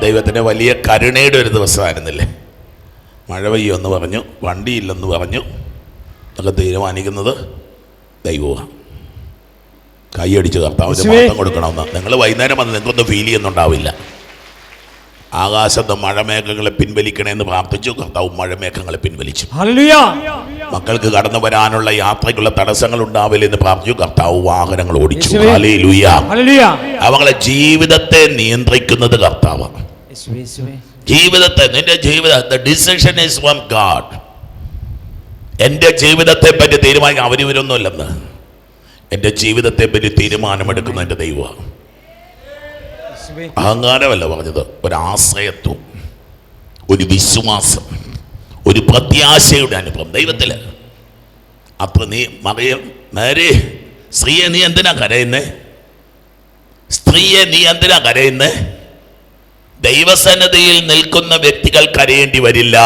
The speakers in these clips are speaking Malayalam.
ദൈവത്തിന്റെ വലിയ കരുണയുടെ ഒരു ദിവസമായിരുന്നില്ലേ? മഴ പെയ്യുമെന്ന് പറഞ്ഞു വണ്ടിയില്ലെന്ന് പറഞ്ഞു. ഒക്കെ തീരുമാനിക്കുന്നത് ദൈവമാണ് കൈയടിച്ച് കർത്താവിന് യേശുവേ. മഹത്വം കൊടുക്കണമെന്ന്. നിങ്ങൾ വൈകുന്നേരം വന്ന് നിങ്ങൾക്കൊന്നും ഫീൽ ചെയ്യുന്നുണ്ടാവില്ല. ആകാശത്ത് മഴമേഘങ്ങളെ പിൻവലിക്കണമെന്ന് പ്രാർത്ഥിച്ചു. കർത്താവ് മഴമേഘങ്ങളെ പിൻവലിച്ചു. മക്കൾക്ക് കടന്നു വരാനുള്ള യാത്രയ്ക്കുള്ള തടസ്സങ്ങൾ ഉണ്ടാവില്ലെന്ന് പ്രാർത്ഥിച്ചു. കർത്താവ് വാഹനങ്ങൾ ഓടിച്ചു. അവങ്ങളെ ജീവിതത്തെ നിയന്ത്രിക്കുന്നത് കർത്താവാണ്. ജീവിതത്തെ നിന്റെ ജീവിതം the decision is from God എന്റെ ജീവിതത്തെ പറ്റി തീരുമാനിക്കാൻ അവരിവരൊന്നുമില്ലെന്ന് എന്റെ ജീവിതത്തെ പറ്റി തീരുമാനമെടുക്കുന്ന എന്റെ ദൈവമാണ് അഹങ്കാരമല്ല പറഞ്ഞത്. ഒരാശ്രയത്വം ഒരു വിശ്വാസം ഒരു പ്രത്യാശയുടെ അനുഭവം. ദൈവത്തിൽ അപ്പൊ നീ മറിയം നേരെ സ്ത്രീയെ നീ എന്തിനാ കരയുന്നേ? സ്ത്രീയെ നീ എന്തിനാ കരയുന്നേ? ദൈവസന്നതിയിൽ നിൽക്കുന്ന വ്യക്തികൾ കരയേണ്ടി വരില്ല.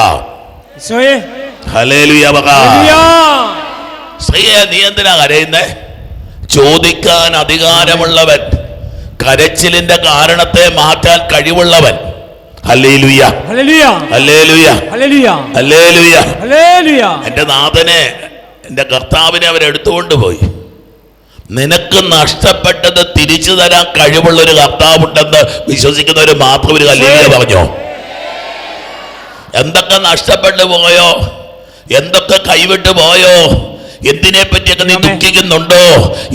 സ്ത്രീയെ നീ എന്തിനാ കരയുന്നേ? ചോദിക്കാൻ അധികാരമുള്ളവൻ കരച്ചിലിന്റെ കാരണത്തെ മാറ്റാൻ കഴിവുള്ളവൻ. എന്റെ നാഥനെ എന്റെ കർത്താവിനെ അവരെടുത്തുകൊണ്ട് പോയി. നിനക്ക് നഷ്ടപ്പെട്ടത് തിരിച്ചു തരാൻ കഴിവുള്ള ഒരു കർത്താവുണ്ടെന്ന് വിശ്വസിക്കുന്നവർ മാത്രം ഒരു കല്ലേലൂയ പറഞ്ഞോ? എന്തൊക്കെ നഷ്ടപ്പെട്ടു പോയോ? എന്തൊക്കെ കൈവിട്ടു പോയോ? എന്തിനെ പറ്റിയൊക്കെ നീ ദുഃഖിക്കുന്നുണ്ടോ?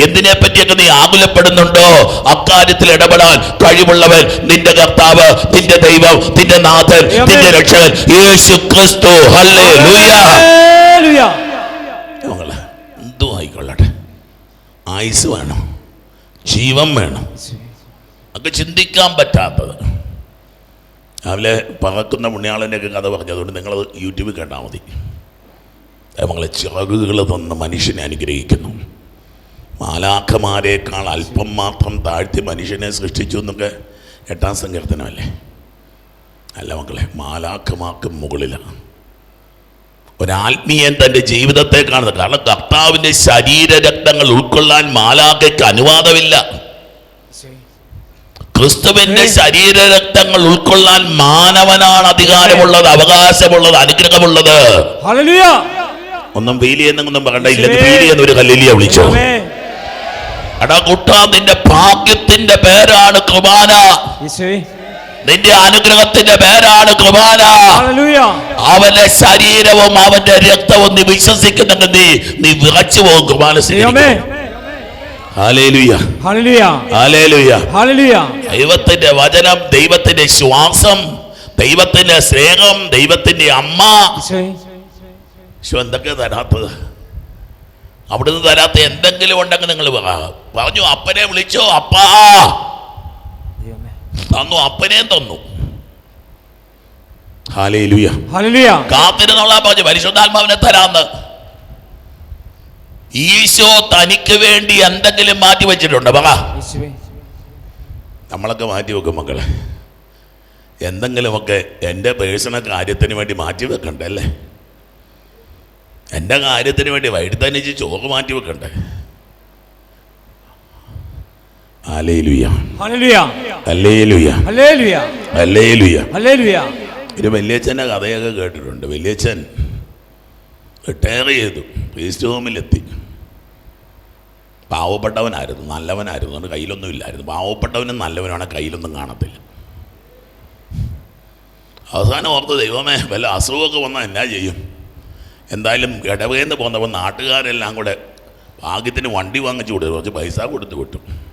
എന്തിനെ പറ്റിയൊക്കെ നീ ആകുലപ്പെടുന്നുണ്ടോ? അക്കാര്യത്തിൽ ഇടപെടാൻ കഴിവുള്ളവൻ നിന്റെ കർത്താവ് നിന്റെ ദൈവം നിന്റെ നാഥൻ നിന്റെ രക്ഷകൻ യേശു ക്രിസ്തു ഹല്ലേ ആയുസ് വേണം ജീവൻ വേണം. ഒക്കെ ചിന്തിക്കാൻ പറ്റാത്തത്. രാവിലെ പറക്കുന്ന പുണ്യാളന്റെയൊക്കെ കഥ പറഞ്ഞു അതുകൊണ്ട് നിങ്ങളത് യൂട്യൂബിൽ കണ്ടാൽ മതി. മകളെ ചിറകുകൾ തന്ന് മനുഷ്യനെ അനുഗ്രഹിക്കുന്നു. മാലാഖമാരേക്കാൾ അല്പം മാത്രം താഴ്ത്തി മനുഷ്യനെ സൃഷ്ടിച്ചു എന്നൊക്കെ എട്ടാം സങ്കീർത്തനമല്ലേ? അല്ല മക്കളെ മാലാഖമാർക്ക് മുകളിലാണ്. ഒരാത്മീയൻ തന്റെ ജീവിതത്തെ കാണുന്നത് കാരണം കർത്താവിന്റെ ശരീരരക്തങ്ങൾ ഉൾക്കൊള്ളാൻ മാലാഖയ്ക്ക് അനുവാദമില്ല. ക്രിസ്തുവിന്റെ ശരീര രക്തങ്ങൾ ഉൾക്കൊള്ളാൻ മാനവനാണ് അധികാരമുള്ളത് അവകാശമുള്ളത് അനുഗ്രഹമുള്ളത്. ഒന്നും വീലി എന്നൊന്നും പറയണ്ട ഒരു കല്ലിലിയ വിളിച്ചോ? അടാ എടാ നിന്റെ ഭാഗ്യത്തിന്റെ പേരാണ് കുർബാന. നിന്റെ അനുഗ്രഹത്തിന്റെ പേരാണ് ഹല്ലേലൂയ അവന്റെ ശരീരവും അവന്റെ രക്തവും നീ വിശ്വസിക്കുന്നുണ്ട്. നീ നീ വിറച്ചു പോകും ഹല്ലേലൂയ ദൈവത്തിന്റെ വചനം ദൈവത്തിന്റെ ശ്വാസം ദൈവത്തിന്റെ സ്നേഹം ദൈവത്തിന്റെ അമ്മ. എന്തൊക്കെ തരാത്തത്? അവിടുന്ന് തരാത്ത എന്തെങ്കിലും ഉണ്ടെങ്കിൽ നിങ്ങൾ പറഞ്ഞു അപ്പനെ വിളിച്ചോ അപ്പാ. തന്നു അപ്പനെയും തന്നു. കാത്തിരുന്നുള്ള പറഞ്ഞു പരിശുദ്ധാത്മാവിനെ തരാന്ന്. ഈശോ തനിക്ക് വേണ്ടി എന്തെങ്കിലും മാറ്റി വെച്ചിട്ടുണ്ട്? പറ. നമ്മളൊക്കെ മാറ്റി വെക്കും മക്കളെ. എന്തെങ്കിലുമൊക്കെ എന്റെ പേഴ്സണൽ കാര്യത്തിന് വേണ്ടി മാറ്റി വെക്കണ്ടേ അല്ലേ? എന്റെ കാര്യത്തിന് വേണ്ടി വൈകിട്ടനിച്ച് ചോറ് മാറ്റി വെക്കണ്ടേ? ഒരു വലിയച്ഛന്റെ കഥയൊക്കെ കേട്ടിട്ടുണ്ട്. വലിയച്ഛൻ റിട്ടയർ ചെയ്തു. വേസ്റ്റ് ഹോമിലെത്തി പാവപ്പെട്ടവനായിരുന്നു. നല്ലവനായിരുന്നു. അതുകൊണ്ട് കയ്യിലൊന്നും ഇല്ലായിരുന്നു. പാവപ്പെട്ടവനും നല്ലവനാണ് കയ്യിലൊന്നും കാണത്തില്ല. അവസാനം ഓർത്ത് ദൈവമേ വല്ല അസുഖമൊക്കെ വന്നാൽ എന്നാ ചെയ്യും? എന്തായാലും ഇടവേന്ന് പോന്നപ്പോൾ നാട്ടുകാരെല്ലാം കൂടെ ഭാഗ്യത്തിന് വണ്ടി വാങ്ങിച്ചു കൊടുത്തു. കുറച്ച് പൈസ കൊടുത്തു വിട്ടു.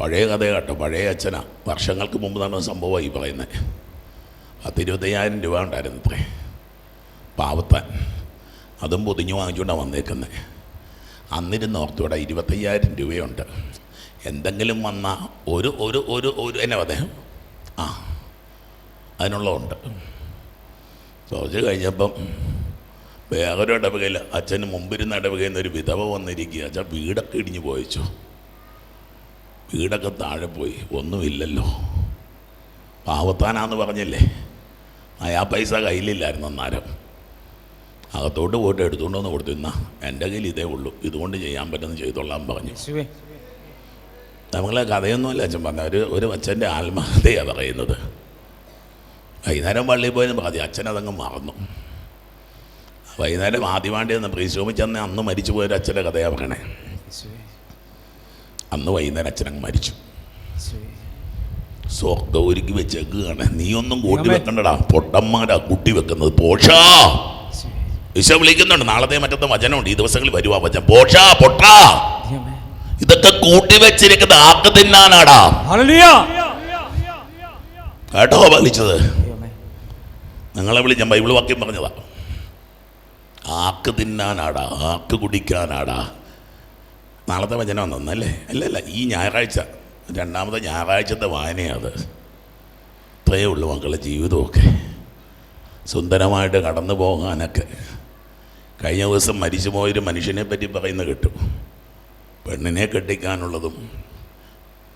പഴയ കഥ കേട്ടോ. പഴയ അച്ഛനാ. വർഷങ്ങൾക്ക് മുമ്പ് നടന്ന സംഭവമായി പറയുന്നത് പത്തിരുപത്തയ്യായിരം രൂപ ഉണ്ടായിരുന്നു ഇത്രേ. പാവത്താൻ. അതും പൊതിഞ്ഞു വാങ്ങിച്ചുകൊണ്ടാണ് വന്നേക്കുന്നത് അന്നിരുന്ന് ഓർത്തുവിടെ ഇരുപത്തയ്യായിരം രൂപയുണ്ട്. എന്തെങ്കിലും വന്ന ഒരു ഒരു ഒരു ഒരു എന്നാ അദ്ദേഹം ആ അതിനുള്ളതുണ്ട്. കുറച്ച് കഴിഞ്ഞപ്പം വേറൊരു ഇടവകയിൽ അച്ഛന് മുമ്പിരുന്ന ഇടവകയിൽ നിന്ന് ഒരു വിധവ വന്നിരിക്കുക അച്ഛൻ വീടൊക്കെ ഇടിഞ്ഞു പോയിച്ചു. വീടൊക്കെ താഴെ പോയി. ഒന്നുമില്ലല്ലോ. പാവത്താനാന്ന് പറഞ്ഞില്ലേ? ആ പൈസ കയ്യിലില്ലായിരുന്നു അന്നേരം. അകത്തോട്ട് പോയിട്ട് എടുത്തുകൊണ്ട് വന്ന് കൊടുത്തിരുന്ന എന്റെ കയ്യിൽ ഇതേ ഉള്ളൂ. ഇതുകൊണ്ട് ചെയ്യാൻ പറ്റുന്ന ചെയ്തോളാം പറഞ്ഞു. നമ്മളെ കഥയൊന്നുമല്ല അച്ഛൻ പറഞ്ഞ ഒരു ഒരു അച്ഛന്റെ ആത്മഹത്യയാണ് പറയുന്നത്. വൈകുന്നേരം പള്ളിയിൽ പോയെന്ന് പറഞ്ഞു അച്ഛൻ അതങ്ങ് മറന്നു. വൈകുന്നേരം ആദ്യമാണ്ടി എന്ന് പ്രീശോമിച്ചെന്ന് അന്ന് മരിച്ചു പോയൊരു അച്ഛന്റെ കഥയാണ് പറയണേ അന്ന് വൈകുന്നേരം അച്ഛനങ്ങ് മരിച്ചു. ഒരുക്കി വെച്ചേക്കുകയാണ് നീ ഒന്നും കൂട്ടി. വെക്കണ്ടടാ. പൊട്ടന്മാരാ കുട്ടി വെക്കുന്നത്. പോഷാ. ഈശോ വിളിക്കുന്നുണ്ട്. നാളത്തെ മറ്റത്തെ വചനമുണ്ട്. ഈ ദിവസങ്ങളിൽ വരുവാ വചനം. പോഷാ പൊട്ടാ. ഇതൊക്കെ കൂട്ടി വെച്ചിരിക്കുന്നത് ആക്ക് തിന്നാനാടാ. കേട്ടോ വലിച്ചത് നിങ്ങളെ നിങ്ങളെ വിളിച്ച ബൈബിൾ വാക്യം പറഞ്ഞതാ. ആക്ക് തിന്നാനാടാ. ആക്ക് കുടിക്കാനാടാ. നാളത്തെ വചനം നന്നല്ലേ അല്ല അല്ല ഈ ഞായറാഴ്ച. രണ്ടാമത്തെ ഞായറാഴ്ചത്തെ വായനയത് ഇത്രയേ ഉള്ളൂ മക്കളുടെ ജീവിതമൊക്കെ. സുന്ദരമായിട്ട് കടന്നു പോകാനൊക്കെ. കഴിഞ്ഞ ദിവസം മരിച്ചു പോയൊരു മനുഷ്യനെ പറ്റി പറയുന്ന കേട്ടു. പെണ്ണിനെ കെട്ടിക്കാനുള്ളതും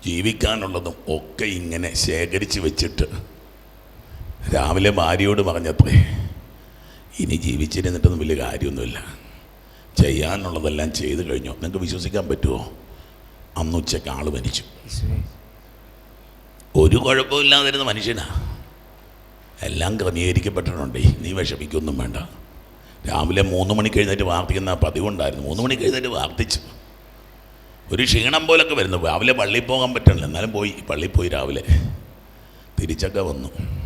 ജീവിക്കാനുള്ളതും ഒക്കെ ഇങ്ങനെ ശേഖരിച്ച് വെച്ചിട്ട് രാവിലെ ഭാര്യയോട് പറഞ്ഞത്രേ ഇനി ജീവിച്ചിരുന്നിട്ടൊന്നും വലിയ കാര്യമൊന്നുമില്ല. ചെയ്യാനുള്ളതെല്ലാം ചെയ്ത് കഴിഞ്ഞു. നിങ്ങൾക്ക് വിശ്വസിക്കാൻ പറ്റുമോ അന്ന് ഉച്ചയ്ക്ക് ആൾ മരിച്ചു. ഒരു കുഴപ്പമില്ലാതിരുന്ന മനുഷ്യനാ. എല്ലാം ക്രമീകരിക്കപ്പെട്ടിട്ടുണ്ട്. നീ വിഷമിക്കൊന്നും വേണ്ട. രാവിലെ മൂന്ന് മണിക്ക് എഴുന്നേറ്റ് പ്രാർത്ഥിക്കുന്ന പതിവുണ്ടായിരുന്നു. മൂന്ന് മണി കഴിഞ്ഞിട്ട് പ്രാർത്ഥിച്ചു. ഒരു ക്ഷീണം പോലൊക്കെ വരുന്നു. രാവിലെ പള്ളിയിൽ പോകാൻ പറ്റണില്ല എന്നാലും പോയി. പള്ളിയിൽ പോയി രാവിലെ. തിരിച്ചൊക്കെ വന്നു.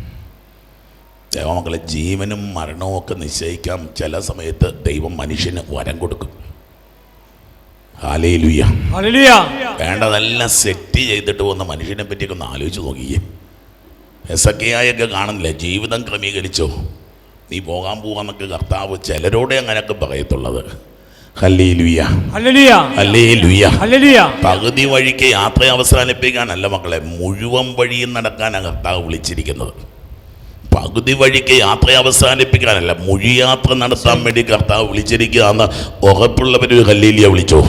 ദൈവമക്കളെ ജീവനും മരണവും ഒക്കെ നിശ്ചയിക്കാം. ചില സമയത്ത് ദൈവം മനുഷ്യന് വരം കൊടുക്കും. വേണ്ടതെല്ലാം സെറ്റ് ചെയ്തിട്ട് വന്ന മനുഷ്യനെ പറ്റിയൊക്കെ ഒന്ന് ആലോചിച്ച് നോക്കിയേ. എസ് ഒക്കെ ആയൊക്കെ കാണുന്നില്ല? ജീവിതം ക്രമീകരിച്ചോ? നീ പോകാൻ പോകാന്നൊക്കെ കർത്താവ് ചിലരോടെ അങ്ങനെയൊക്കെ പറയത്തുള്ളത്. പകുതി വഴിക്ക് യാത്ര അവസാനിപ്പിക്കാനല്ല മക്കളെ മുഴുവൻ വഴിയും നടക്കാനാണ് കർത്താവ് വിളിച്ചിരിക്കുന്നത്. പകുതി വഴിക്ക് യാത്ര അവസാനിപ്പിക്കാനല്ല മൊഴിയാത്ര നടത്താൻ വേണ്ടി കർത്താവ് വിളിച്ചിരിക്കുക എന്ന് ഉറപ്പുള്ളവര് ഹല്ലീലിയ വിളിച്ചോ?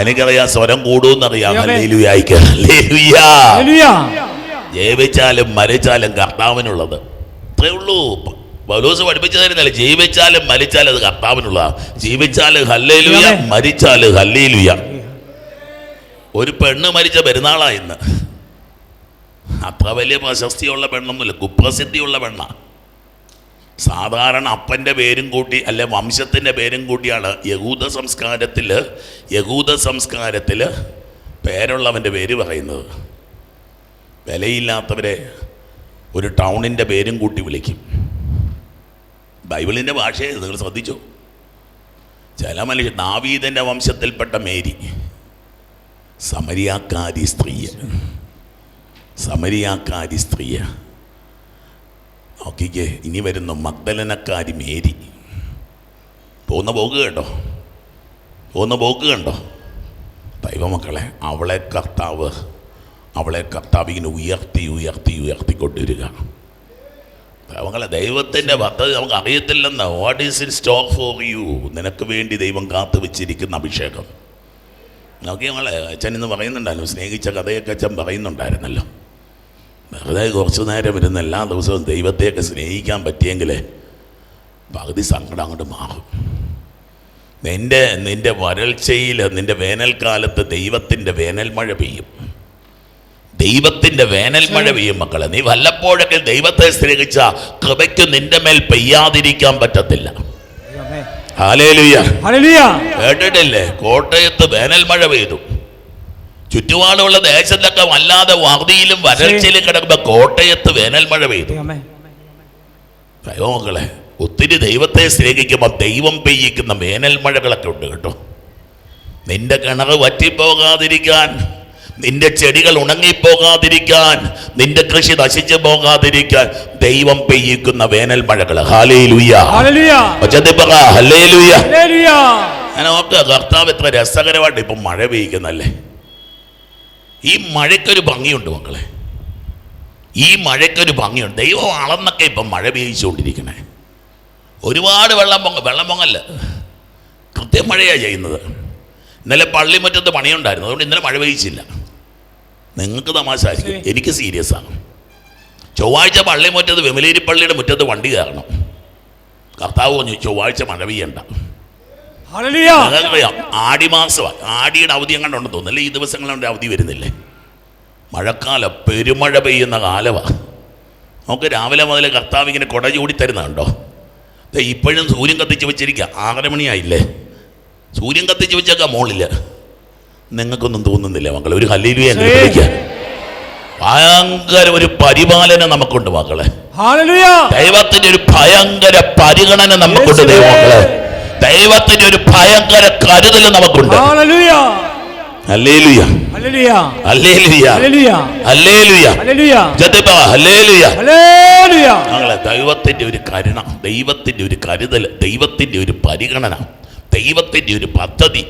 എനിക്കറിയാം സ്വരം കൂടുമെന്നറിയാം. ജീവിച്ചാലും മരിച്ചാലും കർത്താവിനുള്ളത്. അത്രേ ഉള്ളൂ. പൗലോസ് പഠിപ്പിച്ചു തരുന്നില്ല ജീവിച്ചാലും മരിച്ചാലും അത് കർത്താവിനുള്ള ജീവിച്ചാലും ഹല്ലേലുയ മരിച്ചാൽ മരിച്ചാലും ഹല്ലേലുയ. ഒരു പെണ്ണ് മരിച്ച പെരുന്നാളാ ഇന്ന്. അത്ര വലിയ പ്രശസ്തിയുള്ള പെണ്ണൊന്നുമില്ല കുപ്രസിദ്ധിയുള്ള പെണ്ണ. സാധാരണ അപ്പന്റെ പേരും കൂട്ടി അല്ലെ വംശത്തിന്റെ പേരും കൂട്ടിയാണ് യഹൂദ സംസ്കാരത്തിൽ യഹൂദ സംസ്കാരത്തിൽ പേരുള്ളവന്റെ പേര് പറയുന്നത്. വിലയില്ലാത്തവരെ ഒരു ടൗണിന്റെ പേരും കൂട്ടി വിളിക്കും. ബൈബിളിന്റെ ഭാഷയെ നിങ്ങൾ ശ്രദ്ധിച്ചോ? ചില മനുഷ്യ ദാവീദന്റെ വംശത്തിൽപ്പെട്ട മേരി സമരിയാക്കാരി സ്ത്രീയ സമരിയാക്കാരി സ്ത്രീയ. നോക്കിക്കേ ഇനി വരുന്നു മഗ്ദലനക്കാരി മേരി. പോകുന്ന പോക്ക് കണ്ടോ പോകുന്ന പോക്ക് കണ്ടോ? ദൈവമക്കളെ അവളെ കർത്താവ് അവളെ കർത്താവ് ഇങ്ങനെ ഉയർത്തി ഉയർത്തി ഉയർത്തിക്കൊണ്ടിരിക. ദൈവങ്ങളെ ദൈവത്തിന്റെ പദ്ധതി നമുക്ക് അറിയത്തില്ലെന്ന് what is in stock for you നിനക്ക് വേണ്ടി ദൈവം കാത്തു വെച്ചിരിക്കുന്ന അഭിഷേകം. നോക്കി ഞങ്ങളെ അച്ഛൻ ഇന്ന് പറയുന്നുണ്ടായിരുന്നു സ്നേഹിച്ച കഥയൊക്കെ അച്ഛൻ പറയുന്നുണ്ടായിരുന്നല്ലോ. വെറുതെ കുറച്ചു നേരം ഇരുന്ന് എല്ലാ ദിവസവും ദൈവത്തെയൊക്കെ സ്നേഹിക്കാൻ പറ്റിയെങ്കിൽ പകുതി സങ്കടം അങ്ങോട്ട് മാറും. നിന്റെ നിന്റെ വരൾച്ചയിൽ നിന്റെ വേനൽക്കാലത്ത് ദൈവത്തിന്റെ വേനൽ മഴ പെയ്യും. ദൈവത്തിന്റെ വേനൽ മഴ പെയ്യും മക്കളെ. നീ വല്ലപ്പോഴൊക്കെ ദൈവത്തെ സ്നേഹിച്ച കൃപയ്ക്ക് നിന്റെ മേൽ പെയ്യാതിരിക്കാൻ പറ്റത്തില്ല. കേട്ടിട്ടില്ലേ? കോട്ടയത്ത് വേനൽ മഴ പെയ്തു. ചുറ്റുപാടുള്ള ദേശത്തൊക്കെ വല്ലാതെ വറുതിയിലും വരൾച്ചയിലും കിടക്കുമ്പോൾ കോട്ടയത്ത് വേനൽ മഴ പെയ്തു. മക്കളെ ദൈവമക്കളെ ഒത്തിരി ദൈവത്തെ സ്നേഹിക്കുമ്പോൾ ദൈവം പെയ്യിക്കുന്ന വേനൽ മഴകളൊക്കെ ഉണ്ട് കേട്ടോ. നിന്റെ കിണർ വറ്റിപ്പോകാതിരിക്കാൻ നിന്റെ ചെടികൾ ഉണങ്ങിപ്പോകാതിരിക്കാൻ നിന്റെ കൃഷി നശിച്ചു പോകാതിരിക്കാൻ ദൈവം പെയ്യിക്കുന്ന വേനൽ മഴകൾ ഞാൻ ഓർക്കുക കർത്താവ് എത്ര രസകരമായിട്ട് ഇപ്പം മഴ പെയ്യിക്കുന്നല്ലേ. ഈ മഴയ്ക്കൊരു ഭംഗിയുണ്ട് മക്കളെ. ഈ മഴയ്ക്കൊരു ഭംഗിയുണ്ട്. ദൈവം അളന്നൊക്കെ ഇപ്പം മഴ പെയ്യിച്ചുകൊണ്ടിരിക്കണേ. ഒരുപാട് വെള്ളം പൊങ്ങ വെള്ളം പൊങ്ങല്ല. കൃത്യം മഴയാണ് ചെയ്യുന്നത്. ഇന്നലെ പള്ളിമുറ്റത്ത് പണിയുണ്ടായിരുന്നു. അതുകൊണ്ട് ഇന്നലെ മഴ പെയ്യിച്ചില്ല. നിങ്ങൾക്ക് തമാശ ആയിരിക്കും. എനിക്ക് സീരിയസ് ആണ്. ചൊവ്വാഴ്ച പള്ളിമുറ്റത്ത് വിമലേരി പള്ളിയുടെ മുറ്റത്ത് വണ്ടി കയറണം. കർത്താവ് പറഞ്ഞു ചൊവ്വാഴ്ച മഴ പെയ്യണ്ട. ആടി മാസമാണ് ആടിയുടെ അവധി എങ്ങനെ ഉണ്ടെന്ന് തോന്നുന്നു ഈ ദിവസങ്ങളുടെ അവധി വരുന്നില്ലേ? മഴക്കാലം പെരുമഴ പെയ്യുന്ന കാലമാണ് നമുക്ക് രാവിലെ മുതൽ കർത്താവ് ഇങ്ങനെ കുട ചൂടി തരുന്നുണ്ടോ? ഇപ്പോഴും സൂര്യൻ കത്തിച്ച് വെച്ചിരിക്കുക ആറര മണിയായില്ലേ? സൂര്യൻ കത്തിച്ച് വെച്ചേക്കാം മോളിൽ നിങ്ങൾക്കൊന്നും തോന്നുന്നില്ല മക്കളെ? ഒരു ശരി. ഭയങ്കര ഒരു പരിപാലനം നമുക്കുണ്ട് മക്കളെ. ദൈവത്തിന്റെ ഒരു ഭയങ്കര പരിഗണന നമുക്കുണ്ട്. ദൈവമക്കളെ. ദൈവത്തിന്റെ ഒരു ഭയങ്കര കരുതൽ നമുക്കുണ്ട്. ദൈവത്തിന്റെ ഒരു കരുണ ദൈവത്തിന്റെ ഒരു കരുതൽ ദൈവത്തിന്റെ ഒരു പരിഗണന ദൈവത്തിന്റെ ഒരു പദ്ധതി.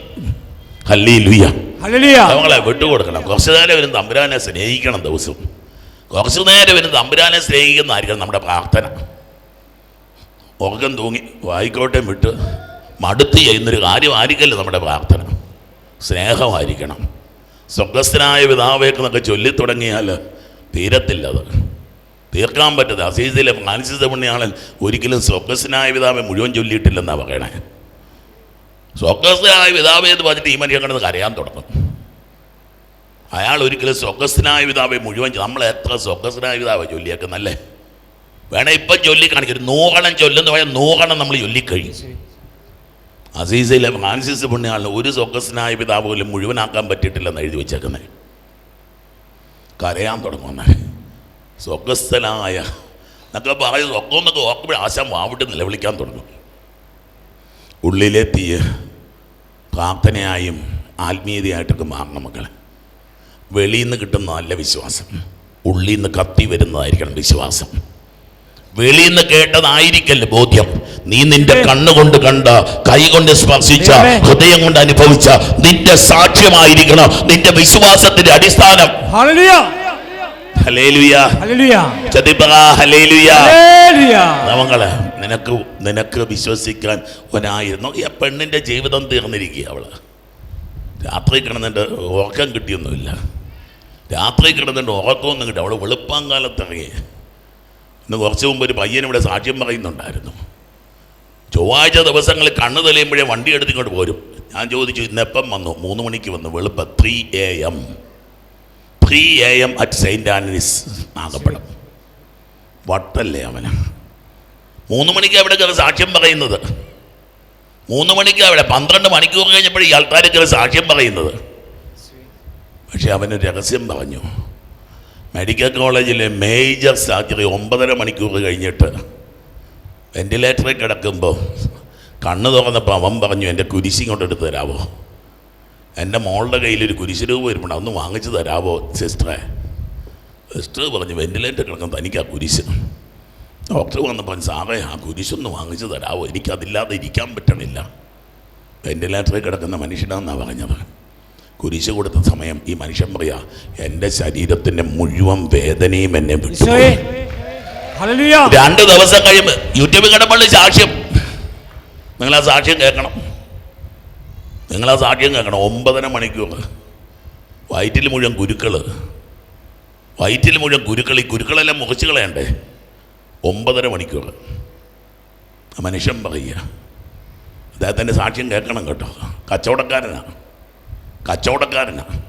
ഞങ്ങളെ വിട്ടുകൊടുക്കണം. കുറച്ചു നേരം വരും തമ്പുരാനെ സ്നേഹിക്കണം ദിവസവും കുറച്ചു നേരം വരും തമ്പുരാനെ സ്നേഹിക്കുന്നതായിരിക്കണം നമ്മുടെ പ്രാർത്ഥന. ഉറക്കം തൂങ്ങി വായിക്കോട്ടെ വിട്ട്. മടുത്ത് ചെയ്യുന്നൊരു കാര്യമായിരിക്കല്ലോ നമ്മുടെ പ്രാർത്ഥന. സ്നേഹമായിരിക്കണം. സ്വർഗസ്ഥനായ പിതാവേക്കെന്നൊക്കെ ചൊല്ലിത്തുടങ്ങിയാൽ തീരത്തില്ലത് തീർക്കാൻ പറ്റത് അസീസിലെ മാനസിക പുണ്യാളൻ ഒരിക്കലും സ്വർഗസ്ഥനായ പിതാവെ മുഴുവൻ ചൊല്ലിയിട്ടില്ലെന്നാണ് പറയണേ. സ്വർഗസ്ഥനായ പിതാവേ എന്ന് പറഞ്ഞിട്ട് ഈ മനുഷ്യൻ കിടന്ന് കരയാൻ തുടങ്ങും. അയാൾ ഒരിക്കലും സ്വർഗസ്ഥനായ പിതാവെ മുഴുവൻ നമ്മളെത്ര എത്ര പിതാവെ ചൊല്ലിയേക്കുന്നല്ലേ? വേണേ ഇപ്പം ചൊല്ലി കാണിക്കും. നൂകണം ചൊല്ലെന്ന് പറയാൻ നൂകണം നമ്മൾ ചൊല്ലിക്കഴിയും അസീസിലെ ഫ്രാൻസിസ് പുണ്യാളിന് ഒരു സ്വർഗസ്ഥനായ പിതാവ് പോലും മുഴുവനാക്കാൻ പറ്റിയിട്ടില്ലെന്ന് എഴുതി വെച്ചേക്കുന്നത് കരയാൻ തുടങ്ങുന്ന സ്വർഗസ്ഥനായ എന്നൊക്കെ പറയും സ്വക്കം എന്നൊക്കെ ഓർക്കുമ്പോൾ ആശാൻ വാവിട്ട് നിലവിളിക്കാൻ തുടങ്ങും. ഉള്ളിലെത്തിയ പ്രാർത്ഥനയായും ആത്മീയതയായിട്ടൊക്കെ മാറണം മക്കളെ. വെളിയിൽ നിന്ന് കിട്ടുന്ന നല്ല വിശ്വാസം ഉള്ളിൽ നിന്ന് കത്തി വരുന്നതായിരിക്കണം വിശ്വാസം. വെളിയിൽ നിന്ന് കേട്ടതായിരിക്കല്ല ബോധ്യം? നീ നിന്റെ കണ്ണുകൊണ്ട് കണ്ട കൈ കൊണ്ട് സ്പർശിച്ച ഹൃദയം കൊണ്ട് അനുഭവിച്ച നിന്റെ സാക്ഷ്യമായിരിക്കണം നിന്റെ വിശ്വാസത്തിന്റെ അടിസ്ഥാനം. നമ്മൾ നിനക്ക് നിനക്ക് വിശ്വസിക്കാൻ ഒരായിരുന്നു ഈ പെണ്ണിന്റെ ജീവിതം തീർന്നിരിക്കുക അവൾ. രാത്രി കിടന്നിട്ട് ഉറക്കം കിട്ടിയൊന്നുമില്ല. രാത്രി കിടന്നിട്ട് ഉറക്കമൊന്നും കിട്ടി. അവൾ വെളുപ്പാങ്കാലത്ത് ഇറങ്ങി ഇന്ന് കുറച്ച് മുമ്പ് ഒരു പയ്യൻ ഇവിടെ സാക്ഷ്യം പറയുന്നുണ്ടായിരുന്നു. ചൊവ്വാഴ്ച ദിവസങ്ങളിൽ കണ്ണു തെളിയുമ്പോഴേ വണ്ടി എടുത്തിങ്ങോട്ട് പോരും. ഞാൻ ചോദിച്ചു ഇന്നെപ്പം വന്നു? മൂന്ന് മണിക്ക് വന്നു. വെളുപ്പ് three A M three A M at Saint Andrew's Nagampadam വട്ടല്ലേ അവന്. മൂന്ന് മണിക്ക് അവിടെ കയറി സാക്ഷ്യം പറയുന്നത്. മൂന്ന് മണിക്ക് അവിടെ പന്ത്രണ്ട് മണിക്കൂർ കഴിഞ്ഞപ്പോഴേ ഈ ആൾക്കാർ കയറി സാക്ഷ്യം പറയുന്നത്. പക്ഷെ അവന് രഹസ്യം പറഞ്ഞു. മെഡിക്കൽ കോളേജിലെ മേജർ സർജറി ഒമ്പതര മണിക്കൂർ കഴിഞ്ഞിട്ട് വെന്റിലേറ്ററിൽ കിടക്കുമ്പോൾ കണ്ണ് തുറന്നപ്പോൾ അവൻ പറഞ്ഞു എന്റെ കുരിശിങ്ങോട്ട് എടുത്ത് തരാമോ എന്റെ മോളുടെ കയ്യിലൊരു കുരിശ് രൂപ വരുമ്പോൾ അന്ന് വാങ്ങിച്ചു തരാമോ സിസ്റ്ററെ? സിസ്റ്റർ പറഞ്ഞു വെന്റിലേറ്റർ കിടക്കുന്ന തനിക്ക് ആ കുരിശ്. ഡോക്ടർ വന്നപ്പോൾ സാറേ ആ കുരിശൊന്ന് വാങ്ങിച്ചു തരാമോ എനിക്കതില്ലാതെ ഇരിക്കാൻ പറ്റണില്ല. വെന്റിലേറ്ററിൽ കിടക്കുന്ന മനുഷ്യനാണെന്നാണ് പറഞ്ഞത്. കുരിശ് കൊടുത്ത സമയം ഈ മനുഷ്യൻ പറയാ എന്റെ ശരീരത്തിന്റെ മുഴുവൻ വേദനയും എന്നെ വിട്ടു രണ്ട് ദിവസം കഴിയുമ്പോൾ യൂട്യൂബിൽ കിടപ്പള്ളി സാക്ഷ്യം. നിങ്ങൾ ആ സാക്ഷ്യം കേൾക്കണം. നിങ്ങൾ ആ സാക്ഷ്യം കേൾക്കണം. ഒമ്പതര മണിക്കൂർ. വയറ്റിൽ മുഴുവൻ കുരുക്കൾ വയറ്റിൽ മുഴുവൻ കുരുക്കൾ ഈ കുരുക്കളെല്ലാം മുഖച്ച് കളയണ്ടേ? ഒമ്പതര മണിക്കൂർ. ആ മനുഷ്യൻ പറയുക അദ്ദേഹത്തിന്റെ സാക്ഷ്യം കേൾക്കണം കേട്ടോ. കച്ചവടക്കാരനാണ്. കച്ചവടക്കാരനാണ്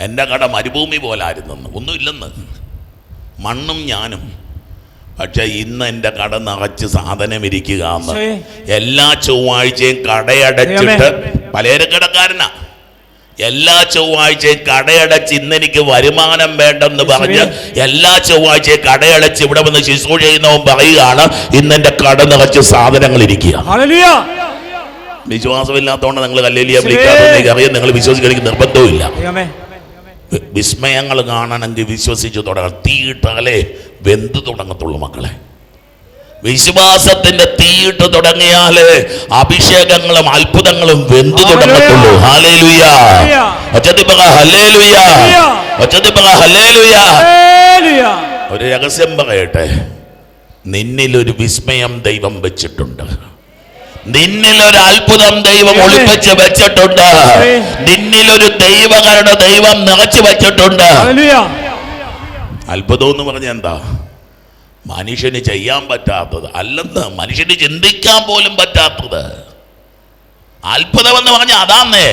എന്റെ കട മരുഭൂമി പോലായിരുന്നെന്ന്. ഒന്നുമില്ലെന്ന്. മണ്ണും ഞാനും. പക്ഷെ ഇന്ന് എന്റെ കട നിറച്ച് സാധനം ഇരിക്കുക എന്ന്. എല്ലാ ചൊവ്വാഴ്ചയും കടയടച്ചിട്ട് പലചരക്കടക്കാരനാ. എല്ലാ ചൊവ്വാഴ്ചയും കടയടച്ച് ഇന്നെനിക്ക് വരുമാനം വേണ്ടെന്ന് പറഞ്ഞ് എല്ലാ ചൊവ്വാഴ്ചയും കടയടച്ച് ഇവിടെ വന്ന് ശുശ്രൂഷ ചെയ്യുന്നവൻ പറയുകയാണ് ഇന്ന് എന്റെ കട നിറച്ച് സാധനങ്ങൾ ഇരിക്കുക. വിശ്വാസമില്ലാത്തതുകൊണ്ട് നിങ്ങൾ കല്ലേലിയ വിളിക്കാതെ അറിയാൻ നിങ്ങൾ വിശ്വസിക്കണമെങ്കിൽ നിർബന്ധവും നിർബന്ധവുമില്ല വിസ്മയങ്ങൾ കാണണമെങ്കിൽ വിശ്വസിച്ച് തുടങ്ങണം. തീയിട്ടാലേ വെന്ത് തുടങ്ങത്തുള്ളൂ മക്കളെ. വിശ്വാസത്തിന്റെ തീയിട്ട് തുടങ്ങിയാൽ അഭിഷേകങ്ങളും അത്ഭുതങ്ങളും വെന്തു തുടങ്ങത്തുള്ളൂ. ഹാലേലുയ ഒച്ചത്തി പറ ഹല്ലേലുയ. ഒച്ചത്തി പറ ഹല്ലേലുയ. Hallelujah. ഒരു രഹസ്യം പറയട്ടെ. നിന്നിലൊരു വിസ്മയം ദൈവം വെച്ചിട്ടുണ്ട്. നിന്നിലൊരു അത്ഭുതം ദൈവം ഒളിപ്പിച്ച് വെച്ചിട്ടുണ്ട്. നിന്നിൽ ഒരു ദൈവകരണ ദൈവം നിറച്ചു വെച്ചിട്ടുണ്ട്. അത്ഭുതം എന്ന് പറഞ്ഞ എന്താ? മനുഷ്യന് ചെയ്യാൻ പറ്റാത്തത് അല്ലെന്ന് മനുഷ്യന് ചിന്തിക്കാൻ പോലും പറ്റാത്തത്. അത്ഭുതം എന്ന് പറഞ്ഞ അതാന്നേ.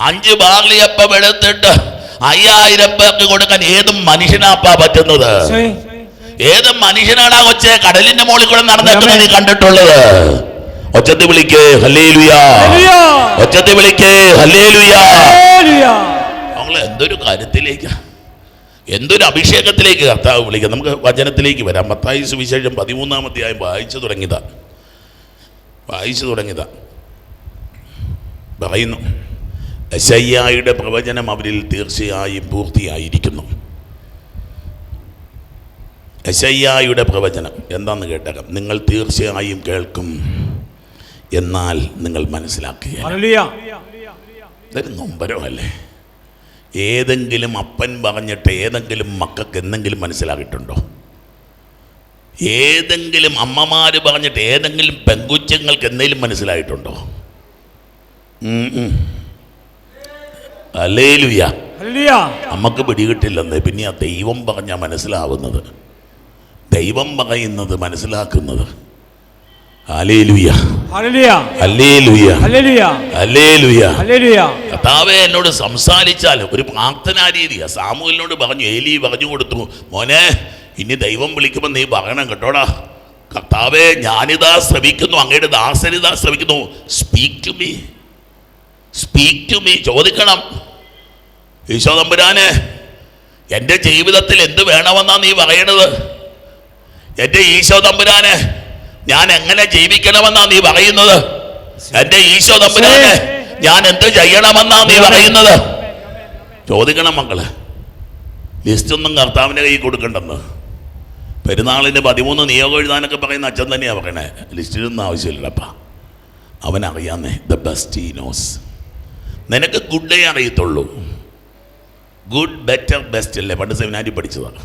അഞ്ച് ബാർലിയപ്പം എടുത്തിട്ട് അയ്യായിരം പേർക്ക് കൊടുക്കാൻ ഏത് മനുഷ്യനാപ്പാ പറ്റുന്നത്. ഏത് മനുഷ്യനാണ് ആ കൊച്ചെ കടലിന്റെ മുകളിൽ കൂടെ നടന്നിട്ടുള്ളത് കണ്ടിട്ടുള്ളത്. ഒച്ചത്തി വിളിക്കേ ഹലേലുയാ. ഒച്ചത്തി വിളിക്കേ ഹലേലുയാ. നമ്മൾ എന്തൊരു കാര്യത്തിലേക്ക് എന്തൊരു അഭിഷേകത്തിലേക്ക് കർത്താവ് വിളിക്കുക. നമുക്ക് വചനത്തിലേക്ക് വരാം. മത്തായി സുവിശേഷം പതിമൂന്നാം അധ്യായം വായിച്ചു തുടങ്ങിയതാ. വായിച്ചു തുടങ്ങിയതാ. പറയുന്നു ശയ്യായുടെ പ്രവചനം അവരിൽ തീർച്ചയായും പൂർത്തിയായിരിക്കുന്നു. യശയ്യായുടെ പ്രവചനം എന്താന്ന് കേട്ടേക്കാം. നിങ്ങൾ തീർച്ചയായും കേൾക്കും. എന്നാൽ നിങ്ങൾ മനസ്സിലാക്കുക ഇതൊരു നൊമ്പരോ നൊമ്പരമല്ലേ ഏതെങ്കിലും അപ്പൻ പറഞ്ഞിട്ട് ഏതെങ്കിലും മക്കൾക്ക് എന്തെങ്കിലും മനസ്സിലാക്കിയിട്ടുണ്ടോ? ഏതെങ്കിലും അമ്മമാർ പറഞ്ഞിട്ട് ഏതെങ്കിലും പെങ്കുച്ചങ്ങൾക്ക് എന്തെങ്കിലും മനസ്സിലായിട്ടുണ്ടോ? അല്ലേ Hallelujah. നമുക്ക് പിടികിട്ടില്ലെന്ന്. പിന്നെ ആ ദൈവം പറഞ്ഞാൽ മനസ്സിലാവുന്നത്. ദൈവം പറയുന്നത് മനസ്സിലാക്കുന്നത് hallelujah Hallelujah. Hallelujah Hallelujah. Hallelujah Hallelujah. കർത്താവെ എന്നോട് സംസാരിച്ചാൽ ഒരു പ്രാർത്ഥനാ രീതിയാ. സാമൂഹലിനോട് പറഞ്ഞു ഏലി പറഞ്ഞു കൊടുത്തു. മോനെ ഇനി ദൈവം വിളിക്കുമ്പോൾ നീ പറയണം കേട്ടോടാ. കർത്താവെ ഞാനിതാ ശ്രമിക്കുന്നു. അങ്ങയുടെ ദാസനിതാ ശ്രമിക്കുന്നു. Speak to me speak to me ചോദിക്കണം. ഈശോ തമ്പുരാനെ എന്റെ ജീവിതത്തിൽ എന്ത് വേണമെന്നാ നീ പറയണത്? എന്റെ ഈശോ തമ്പുരാന് ഞാൻ എങ്ങനെ ജീവിക്കണമെന്നാ നീ പറയുന്നത്? എന്റെ ഈശോ തമ്പുരാനെ ഞാൻ എന്ത് ചെയ്യണമെന്നാ നീ പറയുന്നത്? ചോദിക്കണം മക്കൾ. ലിസ്റ്റ് ഒന്നും കർത്താവിന്റെ കൈ കൊടുക്കണ്ടെന്ന്. പെരുന്നാളിന് പതിമൂന്ന് നിയോഗം എഴുതാനൊക്കെ പറയുന്ന അച്ഛൻ തന്നെയാണ് പറയണേ. ലിസ്റ്റിലൊന്നും ആവശ്യമില്ലപ്പാ അവൻ അറിയാന്നേ ദ ബെസ്റ്റ് ഈ നോസ് നിനക്ക് ഗുഡേ അറിയത്തുള്ളൂ. ഗുഡ് ബെറ്റർ ബെസ്റ്റ് അല്ലേ? പണ്ട് സെമിനാരി പഠിച്ചതാണ്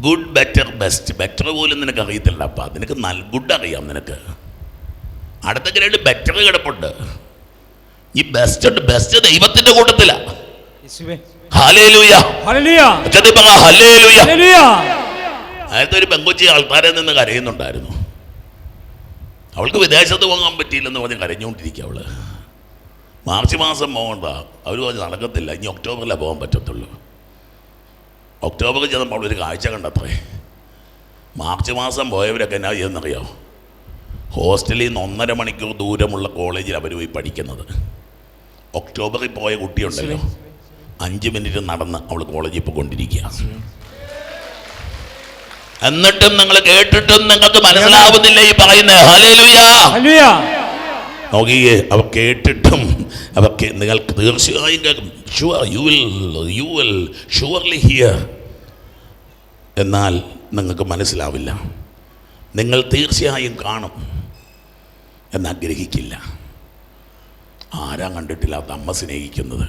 ഗുഡ് ബെറ്റർ ബെസ്റ്റ് ബെറ്റർ പോലും നിനക്ക് അറിയത്തില്ല അപ്പം. നിനക്ക് നല്ല ഗുഡ് അറിയാം നിനക്ക്. അടുത്ത ഗ്രേഡ് ബെറ്റർ കിടപ്പുണ്ട്. ഈ ബെസ്റ്റ് ഉണ്ട്. ബെസ്റ്റ് ദൈവത്തിന്റെ കൂട്ടത്തിലൊരു പെങ്കുച്ചി ഒരു ആൾക്കാരെ നിന്ന് കരയുന്നുണ്ടായിരുന്നു. അവൾക്ക് വിദേശത്ത് പോകാൻ പറ്റിയില്ലെന്ന് പറഞ്ഞ് കരഞ്ഞുകൊണ്ടിരിക്കുക അവൾ. മാർച്ച് മാസം പോകണ്ട. അവർ പറഞ്ഞ് നടക്കത്തില്ല. ഇനി ഒക്ടോബറിലാണ് പോകാൻ പറ്റത്തുള്ളൂ. ഒക്ടോബറിൽ ചെന്നപ്പോൾ ഒരു കാഴ്ച കണ്ടത്രേ. മാർച്ച് മാസം പോയവരൊക്കെ എന്നാ ചെയ്യുന്നറിയോ ഹോസ്റ്റലിൽ നിന്ന് ഒന്നര മണിക്കൂർ ദൂരമുള്ള കോളേജിൽ അവർ പോയി പഠിക്കുന്നത്. ഒക്ടോബറിൽ പോയ കുട്ടിയുണ്ടല്ലോ. അഞ്ച് മിനിറ്റ് നടന്ന് അവൾ കോളേജിൽ പോയിക്കൊണ്ടിരിക്കുക. എന്നിട്ടും നിങ്ങൾ കേട്ടിട്ടും നിങ്ങൾക്ക് മനസ്സിലാവുന്നില്ല ഈ പറയുന്നത്. ഹലേ Hallelujah. നോക്കിയേ അവ കേട്ടിട്ടും അവ നിങ്ങൾക്ക് തീർച്ചയായും കേൾക്കും. Sure you will you will surely hear എന്നാൽ നിങ്ങൾക്ക് മനസ്സിലാവില്ല. നിങ്ങൾ തീർച്ചയായും കാണും. എന്നാഗ്രഹിക്കില്ല ആരാ കണ്ടിട്ടില്ലാത്ത അമ്മ സ്നേഹിക്കുന്നത്?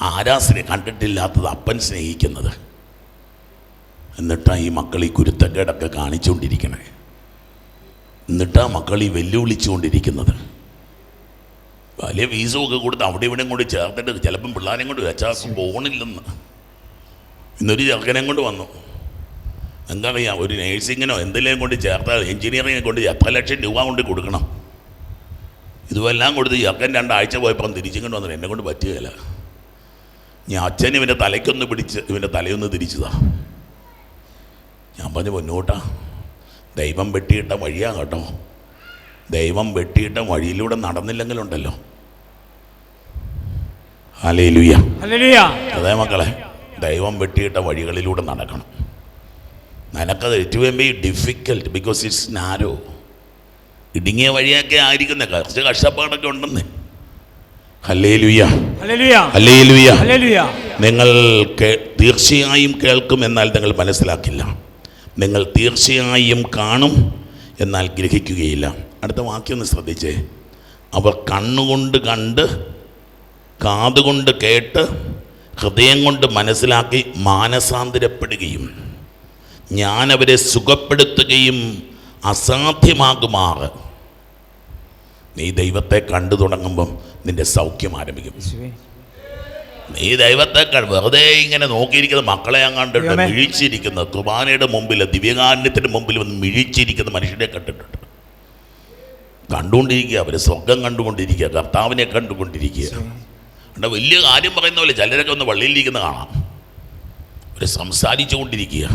ആരാ സ്നേ കണ്ടിട്ടില്ലാത്തത് അപ്പൻ സ്നേഹിക്കുന്നത്? എന്നിട്ടാണ് ഈ മക്കൾ ഈ കുരുത്തക്കേടൊക്കെ കാണിച്ചുകൊണ്ടിരിക്കണേ. എന്നിട്ടാ മക്കൾ ഈ വെല്ലുവിളിച്ചുകൊണ്ടിരിക്കുന്നത്. വലിയ ഫീസുമൊക്കെ കൊടുത്ത് അവിടെ ഇവിടെ കൊണ്ട് ചേർത്തിട്ട് ചിലപ്പം പിള്ളേരെ കൊണ്ട് വെച്ചാൽ പോകണില്ലെന്ന് ഇന്നൊരു ചെറുക്കനെ കൊണ്ട് വന്നു. എന്തറിയാം ഒരു നേഴ്സിങ്ങിനോ എന്തെങ്കിലും കൊണ്ട് ചേർത്താൽ എഞ്ചിനീയറിങ്ങിനെ കൊണ്ട് എത്ര ലക്ഷം രൂപ കൊണ്ട് കൊടുക്കണം. ഇതുമെല്ലാം കൊടുത്ത് ചെറുക്കൻ രണ്ടാഴ്ച പോയപ്പം തിരിച്ചിങ്ങോട്ട് വന്നു എന്നെ കൊണ്ട് പറ്റുകയില്ല. ഞാൻ അച്ഛൻ ഇവന്റെ തലയ്ക്കൊന്ന് പിടിച്ച് ഇവന്റെ തലയൊന്ന് തിരിച്ചതാ. ഞാൻ പറഞ്ഞു പൊന്നോട്ടാ ദൈവം വെട്ടിയിട്ട വഴിയാണ് കേട്ടോ. ദൈവം വെട്ടിയിട്ട വഴിയിലൂടെ നടന്നില്ലെങ്കിലുണ്ടല്ലോ. അലേലുയ്യ അതെ മക്കളെ ദൈവം വെട്ടിയിട്ട വഴികളിലൂടെ നടക്കണം. നിനക്കത് it may be difficult because it's narrow ഇടുങ്ങിയ വഴിയൊക്കെ ആയിരിക്കുന്നേ കുറച്ച് കഷ്ടപ്പാടൊക്കെ ഉണ്ടെന്ന്. നിങ്ങൾ തീർച്ചയായും കേൾക്കും എന്നാൽ നിങ്ങൾ മനസ്സിലാക്കില്ല. നിങ്ങൾ തീർച്ചയായും കാണും എന്നാൽ ഗ്രഹിക്കുകയില്ല. അടുത്ത വാക്യം ഒന്ന് ശ്രദ്ധിച്ചേ. അവർ കണ്ണുകൊണ്ട് കണ്ട് കാതുകൊണ്ട് കേട്ട് ഹൃദയം കൊണ്ട് മനസ്സിലാക്കി മാനസാന്തരപ്പെടുകയും ഞാൻ അവരെ സുഖപ്പെടുത്തുകയും അസാധ്യമാകുമാറ് നീ ദൈവത്തെ കണ്ടു തുടങ്ങുമ്പം നിന്റെ സൗഖ്യം ആരംഭിക്കും. യേശുവേ നീ ദൈവത്തെ ക- വെറുതെ ഇങ്ങനെ നോക്കിയിരിക്കുന്ന മക്കളെ അങ്ങാണ്ടിട്ട് ദൈവമേ. മിഴിച്ചിരിക്കുന്ന കുർബാനയുടെ മുമ്പിൽ ദിവ്യകാരുണ്യത്തിന് മുമ്പിൽ വന്ന് മിഴിച്ചിരിക്കുന്ന മനുഷ്യരെ കണ്ടിട്ടുണ്ട്. കണ്ടുകൊണ്ടിരിക്കുക അവർ സ്വർഗം കണ്ടുകൊണ്ടിരിക്കുക കർത്താവിനെ കണ്ടുകൊണ്ടിരിക്കുക. അവിടെ വലിയ കാര്യം പറയുന്ന പോലെ ചിലരൊക്കെ ഒന്ന് വള്ളിയിലിരിക്കുന്ന കാണാം. അവർ സംസാരിച്ചു കൊണ്ടിരിക്കുക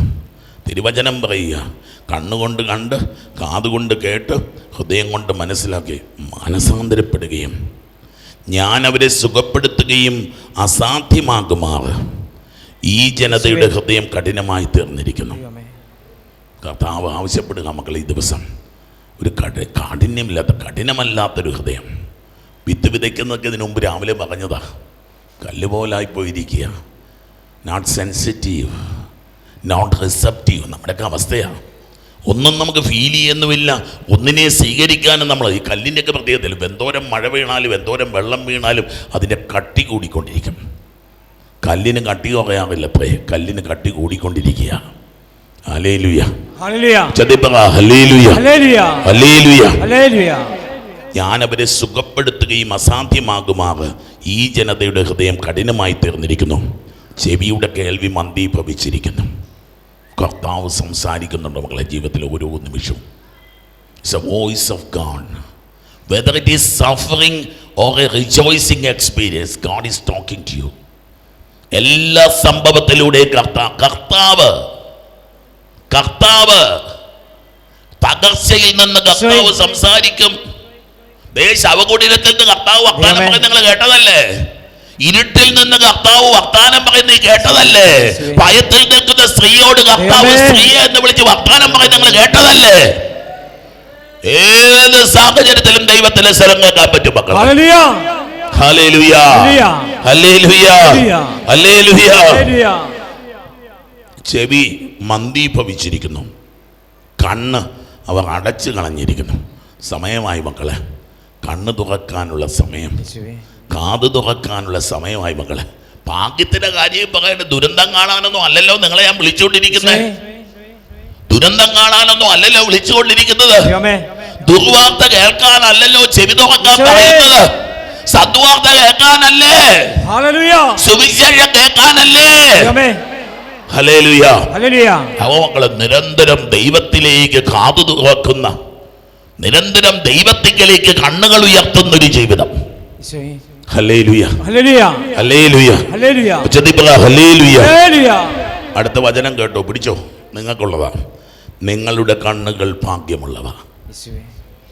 തിരുവചനം പറയുക കണ്ണുകൊണ്ട് കണ്ട് കാതുകൊണ്ട് കേട്ട് ഹൃദയം കൊണ്ട് മനസ്സിലാക്കി മാനസാന്തരപ്പെടുകയും ഞാൻ അവരെ സുഖപ്പെടുത്തുകയും അസാധ്യമാകുമാറ് ഈ ജനതയുടെ ഹൃദയം കഠിനമായി തീർന്നിരിക്കുന്നു. കർത്താവ് ആവശ്യപ്പെടുക മക്കളെ ഈ ദിവസം ഒരു കഠി കാഠിന്യമില്ലാത്ത കഠിനമല്ലാത്തൊരു ഹൃദയം. വിത്ത് വിതയ്ക്കുന്നതൊക്കെ ഇതിനു മുമ്പ് രാവിലെ പറഞ്ഞതാ. കല്ല് പോലായിപ്പോയിരിക്കുക നോട്ട് സെൻസിറ്റീവ് നോട്ട് റിസപ്റ്റീവ് നമ്മുടെയൊക്കെ അവസ്ഥയാണ് ഒന്നും നമുക്ക് ഫീൽ ചെയ്യുന്നുമില്ല. ഒന്നിനെ സ്വീകരിക്കാനും നമ്മൾ ഈ കല്ലിന്റെയൊക്കെ പ്രത്യേകത എന്തോരം മഴ വീണാലും എന്തോരം വെള്ളം വീണാലും അതിന്റെ കട്ടി കൂടിക്കൊണ്ടിരിക്കും. കല്ലിന് കട്ടി കുറയാറില്ല. പ്രേ കല്ലിന് കട്ടി കൂടിക്കൊണ്ടിരിക്കുക. ഞാൻ അവരെ സുഖപ്പെടുത്തുകയും അസാധ്യമാകുമാറ് ഈ ജനതയുടെ ഹൃദയം കഠിനമായി തീർന്നിരിക്കുന്നു. ചെവിയുടെ കേൾവി മന്ദീഭവിച്ചിരിക്കുന്നു. കർത്താവ് സംസാരിക്കുന്നുണ്ട് മക്കളെ ജീവിതത്തിലെ ഓരോ നിമിഷവും. It's a voice of God whether it is suffering or a rejoicing experience God is talking to you എല്ലാ സംഭവത്തിലൂടെ കർത്താവ് കർത്താവ് കർത്താവ് തകർച്ചയിൽ നിന്ന് കർത്താവ് സംസാരിക്കും. ദേശ ശവകുടീരത്തിൽ നിന്ന് കർത്താവ് വർത്താനം. പറയുന്നത് നിങ്ങൾ കേട്ടതല്ലേ? ഇരുട്ടിൽ നിന്ന് കർത്താവ് വർത്താനം പറയുന്നത് കേട്ടതല്ലേ. ഭയത്തിൽ നിൽക്കുന്ന സ്ത്രീയോട് കർത്താവ് സ്ത്രീയെ എന്ന് വിളിച്ച് വർത്താനം പറയുന്നത് നിങ്ങൾ കേട്ടതല്ലേ? ഏത് സാഹചര്യത്തിലും ദൈവത്തിലെ സ്വരം കേൾക്കാൻ പറ്റും മക്കൾ ചെവി മന്ദീഭവിച്ചിരിക്കുന്നു. കണ്ണ് അവർ അടച്ചു കളഞ്ഞിരിക്കുന്നു. സമയമായി മക്കളെ. കണ്ണ് തുറക്കാനുള്ള സമയം. കാത് തുറക്കാനുള്ള സമയമായി മക്കളെ. ഭാഗ്യത്തിന്റെ കാര്യം പറയേണ്ട ദുരന്തം കാണാനൊന്നും അല്ലല്ലോ നിങ്ങളെ ഞാൻ വിളിച്ചുകൊണ്ടിരിക്കുന്നത്. ദുരന്തം കാണാനൊന്നും അല്ലല്ലോ വിളിച്ചുകൊണ്ടിരിക്കുന്നത്. ദുർവാർത്ത കേൾക്കാനല്ലല്ലോ ചെവി തുറക്കാൻ. പറയുന്നത്. സദ്വാർത്ത കേൾക്കാനല്ലേ? സുവിശേഷം കേൾക്കാനല്ലേ? ദൈവമേ ഹല്ലേലൂയ. ഹല്ലേലൂയ. അവ മക്കളെ നിരന്തരം ദൈവത്തിലേക്ക് കാതു തുറക്കുന്ന നിരന്തരം ദൈവത്തിലേക്ക് കണ്ണുകൾ ഉയർത്തുന്ന ഒരു ജീവിതം. അടുത്ത വചനം കേട്ടോ പിടിച്ചോ. നിങ്ങൾക്കുള്ളതാ. നിങ്ങളുടെ കണ്ണുകൾ ഭാഗ്യമുള്ളവ.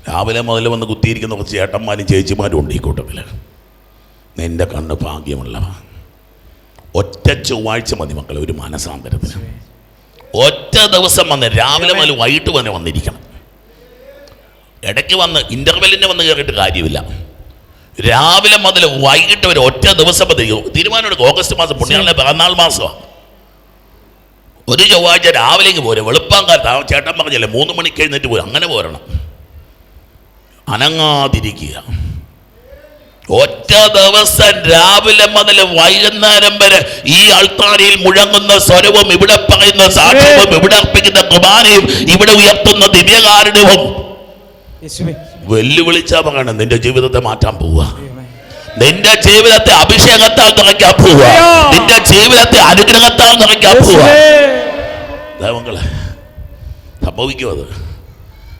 രാവിലെ മുതൽ വന്ന് കുത്തിയിരിക്കുന്ന കുറച്ച് ചേട്ടന്മാരും ചേച്ചിമാരും ഉണ്ട് ഈ കൂട്ടത്തിൽ. നിന്റെ കണ്ണ് ഭാഗ്യമുള്ളവ. ഒറ്റ ചൊവ്വാഴ്ച മതി മക്കളെ ഒരു മാനസാന്തരത്തിന്. ഒറ്റ ദിവസം വന്ന് രാവിലെ മുതൽ വൈകിട്ട് വരെ വന്നിരിക്കണം. ഇടയ്ക്ക് വന്ന് ഇന്റർവെല്ലിന് വന്ന് കയറിയിട്ട് കാര്യമില്ല. രാവിലെ മുതൽ വൈകിട്ട് വരെ ഒറ്റ ദിവസം മതി. തീരുമാനം എടുക്കും ഓഗസ്റ്റ് മാസം പുണ്യാളിലെ പിറന്നാൾ മാസമാണ് ഒരു ചൊവ്വാഴ്ച രാവിലേക്ക് പോരെ. ആ ചേട്ടൻ പറഞ്ഞല്ലേ മൂന്ന് മണി എഴുന്നേറ്റ് പോരും. അങ്ങനെ പോരണം. അനങ്ങാതിരിക്കുക. ഒറ്റ ദിവസം രാവിലെ മുതൽ വൈകുന്നേരം വരെ ഈ അൾത്താരയിൽ മുഴങ്ങുന്ന സ്വരവും ഇവിടെ പറയുന്ന സാക്ഷ്യവും ഇവിടെ അർപ്പിക്കുന്ന കുമാരയും ഇവിടെ ഉയർത്തുന്ന ദിവ്യകാരുണ്യവും വെല്ലുവിളിച്ചാ പറയണം നിന്റെ ജീവിതത്തെ മാറ്റാൻ പോവുക. നിന്റെ ജീവിതത്തെ അഭിഷേകത്താൽ നിറയ്ക്കാൻ പോവുക. നിന്റെ ജീവിതത്തെ അനുഗ്രഹത്താൽ നിറയ്ക്കാൻ പോവുക. ദൈവങ്ങളെ സംഭവിക്കും അത്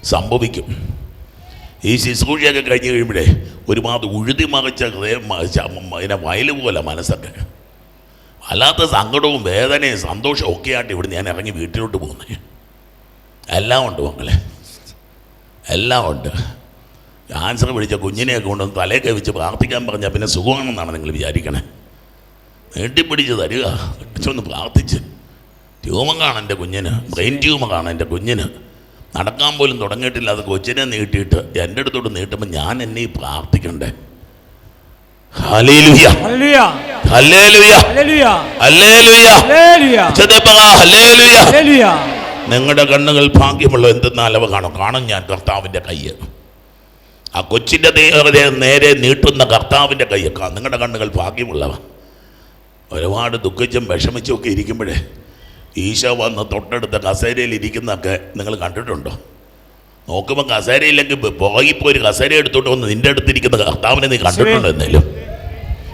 സംഭവിക്കും. ഈ ശുശ്രൂഷയൊക്കെ കഴിഞ്ഞ് കഴിയുമ്പോഴേ ഒരുപാട് ഉഴുതി മറിച്ച ഹൃദയം അതിനെ വയൽ വയൽ പോലെ മനസ്സൊക്കെ. അല്ലാത്ത സങ്കടവും വേദനയും സന്തോഷവും ഒക്കെ ആയിട്ട് ഇവിടെ ഞാൻ ഇറങ്ങി വീട്ടിലോട്ട് പോകുന്നത് എല്ലാം ഉണ്ട് മക്കളെ. എല്ലാം ഉണ്ട്. ക്യാൻസർ പിടിച്ച കുഞ്ഞിനെയൊക്കെ കൊണ്ടുവന്ന് തലയൊക്കെ വെച്ച് പ്രാർത്ഥിക്കാൻ പറഞ്ഞാൽ പിന്നെ സുഖമാണെന്നാണ് നിങ്ങൾ വിചാരിക്കണേ. നീട്ടിപ്പിടിച്ച് തരിക. ഒന്ന് പ്രാർത്ഥിച്ച്. ട്യൂമറാണ് എന്റെ കുഞ്ഞിന്. ബ്രെയിൻ ട്യൂമറാണ് എന്റെ കുഞ്ഞിന്. നടക്കാൻ പോലും തുടങ്ങിയിട്ടില്ല. അത് കൊച്ചിനെ നീട്ടിയിട്ട് എന്റെ അടുത്തോട്ട് നീട്ടുമ്പോൾ ഞാൻ എന്നെ പ്രാർത്ഥിക്കണ്ടേ? നിങ്ങളുടെ കണ്ണുകൾ ഭാഗ്യമുള്ള എന്തെന്നാൽ അവ കാണും. കാണും ഞാൻ കർത്താവിന്റെ കയ്യ്. ആ കൊച്ചിന്റെ ദേഹതയെ നേരെ നീട്ടുന്ന കർത്താവിന്റെ കയ്യ് കാ- നിങ്ങളുടെ കണ്ണുകൾ ഭാഗ്യമുള്ളവ. ഒരുപാട് ദുഃഖിച്ചും വിഷമിച്ചും ഒക്കെ ഇരിക്കുമ്പോഴേ ഈശോ വന്ന് തൊട്ടടുത്ത കസേരയിൽ ഇരിക്കുന്നതൊക്കെ നിങ്ങൾ കണ്ടിട്ടുണ്ടോ? നോക്കുമ്പോൾ കസേരയില്ലെങ്കിൽ പുറകിപ്പോൾ ഒരു കസേര എടുത്തോണ്ട് വന്ന് നിന്റെ അടുത്തിരിക്കുന്ന കർത്താവിനെ നീ കണ്ടിട്ടുണ്ടോ എന്നേലും?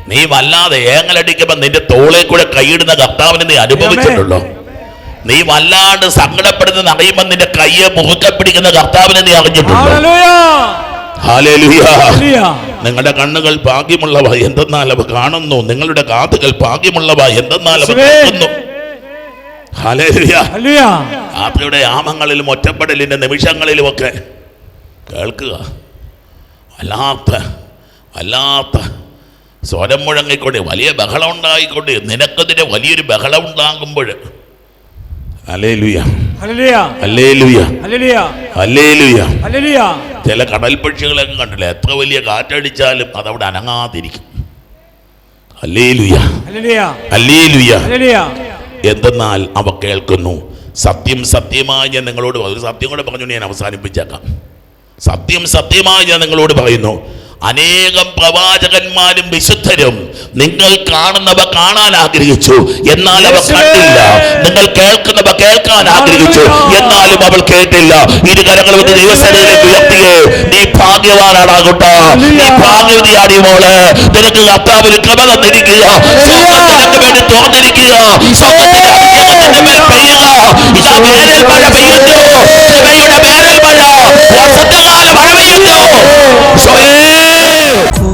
നീ വല്ലാതെ ഏങ്ങലടിക്കുമ്പോൾ നിന്റെ തോളെ കൂടെ കൈയിടുന്ന കർത്താവിനെ നീ അനുഭവിച്ചിട്ടുണ്ടോ? നീ വല്ലാണ്ട് സങ്കടപ്പെടുന്ന അറിയുമ്പോൾ നിന്റെ കയ്യെ മുറുക്കെ പിടിക്കുന്ന കർത്താവിനെ നീ അറിഞ്ഞിട്ടുണ്ടോ? നിങ്ങളുടെ കണ്ണുകൾ ഭാഗ്യമുള്ളവ എന്തെന്നാൽ അവ കാണുന്നു. നിങ്ങളുടെ കാതുകൾ ഭാഗ്യമുള്ളവ എന്തെന്നാൽ അവ. കേൾക്കുന്നു. രാത്രിയുടെ യാമങ്ങളിലും ഒറ്റപ്പെടലിന്റെ നിമിഷങ്ങളിലുമൊക്കെ കേൾക്കുക. വല്ലാത്ത വല്ലാത്ത സ്വരം മുഴങ്ങിക്കൊണ്ട് വലിയ ബഹളം ഉണ്ടായിക്കൊണ്ട് നിനക്കതിന് വലിയൊരു ബഹളം ഉണ്ടാകുമ്പോൾ. അല്ലേ ലുയ അല്ലേ ലുയ അല്ലേ ലുയ ഹല്ലേലൂയ ചില കടൽ പക്ഷികളൊക്കെ കണ്ടില്ല? എത്ര വലിയ കാറ്റടിച്ചാലും അതവിടെ അനങ്ങാതിരിക്കും. എന്തെന്നാൽ അവ കേൾക്കുന്നു. സത്യം സത്യമായി ഞാൻ നിങ്ങളോട് ഒരു സത്യം കൂടെ പറഞ്ഞു ഞാൻ അവസാനിപ്പിച്ചേക്കാം. സത്യം സത്യമായി ഞാൻ നിങ്ങളോട് പറയുന്നു. അനേകം പ്രവാചകന്മാരും വിശുദ്ധരും നിങ്ങൾ കാണുന്നവ കാണാൻ ആഗ്രഹിച്ചു. എന്നാൽ അവ കണ്ടില്ല. നിങ്ങൾ കേൾക്കുന്നവ കേൾക്കാൻ ആഗ്രഹിച്ചു! എന്നാലും അവൾ കേട്ടില്ല. ഇരുകരങ്ങൾ വന്ന് ദൈവസേനയിലേക്ക് ഉയർത്തിയേ നീ ഭാഗ്യവാനാടാകട്ടെ നീ ഭാഗ്യവതിയാടി മോൾ. നിനക്ക് കർത്താവിന് കൃപ തന്നിരിക്കുക. നിനക്ക് വേണ്ടി തുറന്നിരിക്കുക സ്വർഗത്തിന്റെ അഭിഷേകം നിന്റെ മേൽ പെയ്യുക ഇതാ വേനൽ മഴ പെയ്യുന്നു. കൃപയുടെ വേനൽ മഴ വസന്തകാല മഴ പെയ്യുന്നു. സ്വയേ കൂട്ടയത്ത്